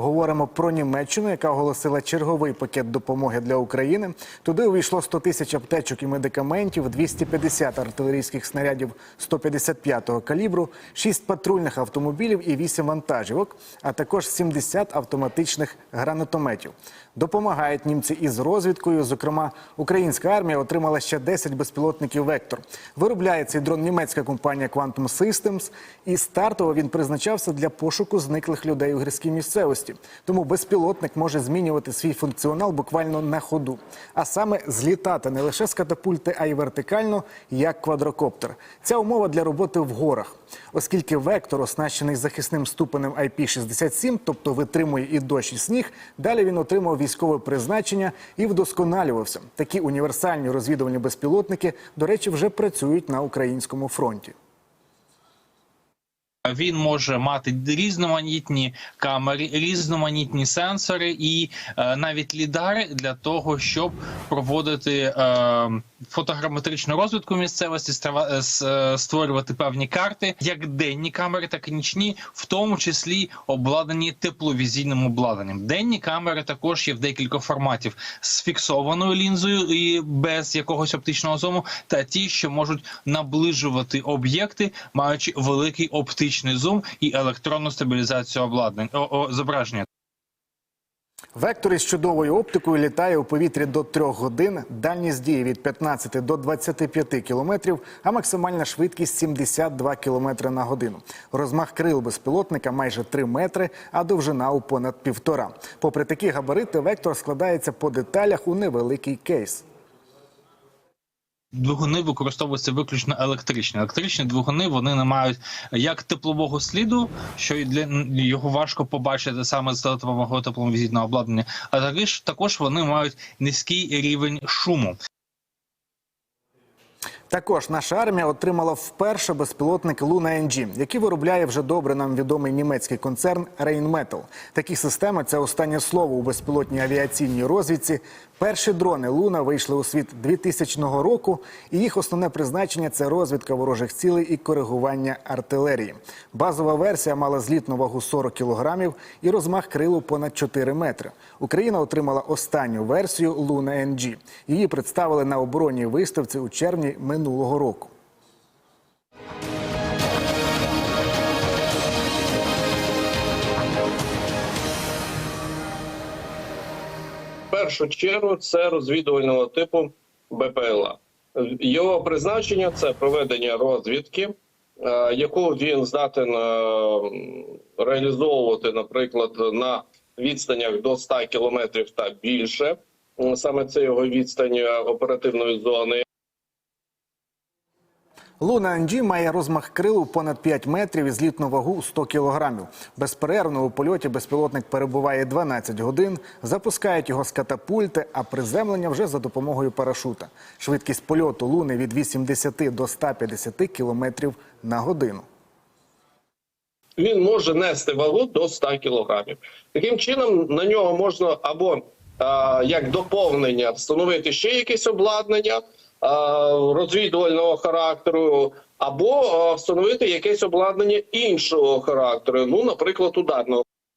Говоримо про Німеччину, яка оголосила черговий пакет допомоги для України. Туди увійшло 100 тисяч аптечок і медикаментів, 250 артилерійських снарядів 155-го калібру, 6 патрульних автомобілів і 8 вантажівок, а також 70 автоматичних гранатометів. Допомагають німці із розвідкою. Зокрема, українська армія отримала ще 10 безпілотників Вектор. Виробляє цей дрон німецька компанія Quantum Systems, і стартово він призначався для пошуку зниклих людей у гірській місцевості. Тому безпілотник може змінювати свій функціонал буквально на ходу, а саме злітати не лише з катапульти, а й вертикально, як квадрокоптер. Ця умова для роботи в горах, оскільки вектор оснащений захисним ступенем IP67, тобто витримує і дощ, і сніг. Далі він отримав військове призначення і вдосконалювався. Такі універсальні розвідувальні безпілотники, до речі, вже працюють на українському фронті. Він може мати різноманітні камери, різноманітні сенсори і е, навіть лідари для того, щоб проводити е, фотограметричну розвідку місцевості, е, е, створювати певні карти, як денні камери, так і нічні, в тому числі обладнані тепловізійним обладнанням. Денні камери також є в декілька форматів з фіксованою лінзою і без якогось оптичного зуму, та ті, що можуть наближувати об'єкти, маючи великий оптичний зум і електронну стабілізацію обладнань зображення. Вектор із чудовою оптикою літає у повітрі до 3 годин, дальність дії від 15 до 25 кілометрів, а максимальна швидкість 72 кілометри на годину. Розмах крил безпілотника майже 3 метри, а довжина у понад півтора. Попри такі габарити, вектор складається по деталях у невеликий кейс. Двигуни використовуються виключно електричні. Електричні двигуни вони не мають як теплового сліду, що для його важко побачити саме з допомогою тепловізійного обладнання, а також також вони мають низький рівень шуму. Також наша армія отримала вперше безпілотник Luna NG, який виробляє вже добре нам відомий німецький концерн Rheinmetall. Такі системи це останнє слово у безпілотній авіаційній розвідці. Перші дрони Луна вийшли у світ 2000 року, і їх основне призначення це розвідка ворожих цілей і коригування артилерії. Базова версія мала злітну вагу 40 кілограмів і розмах крилу понад 4 метри. Україна отримала останню версію Luna NG. Її представили на оборонній виставці у червні минулого року. В першу чергу це розвідувального типу БПЛА. Його призначення це проведення розвідки, е, яку він здатен е, реалізовувати, наприклад, на відстанях до 100 кілометрів та більше. Саме це його відстань е, оперативної зони. Луна NG має розмах крил у понад 5 метрів і злітну вагу у 100 кілограмів. Безперервно у польоті безпілотник перебуває 12 годин, запускають його з катапульти, а приземлення вже за допомогою парашута. Швидкість польоту Луни від 80 до 150 кілометрів на годину. він може нести вагу до 100 кілограмів. Таким чином на нього можна або як доповнення встановити ще якесь обладнання розвідувального характеру, або встановити якесь обладнання іншого характеру, ну, наприклад, ударного.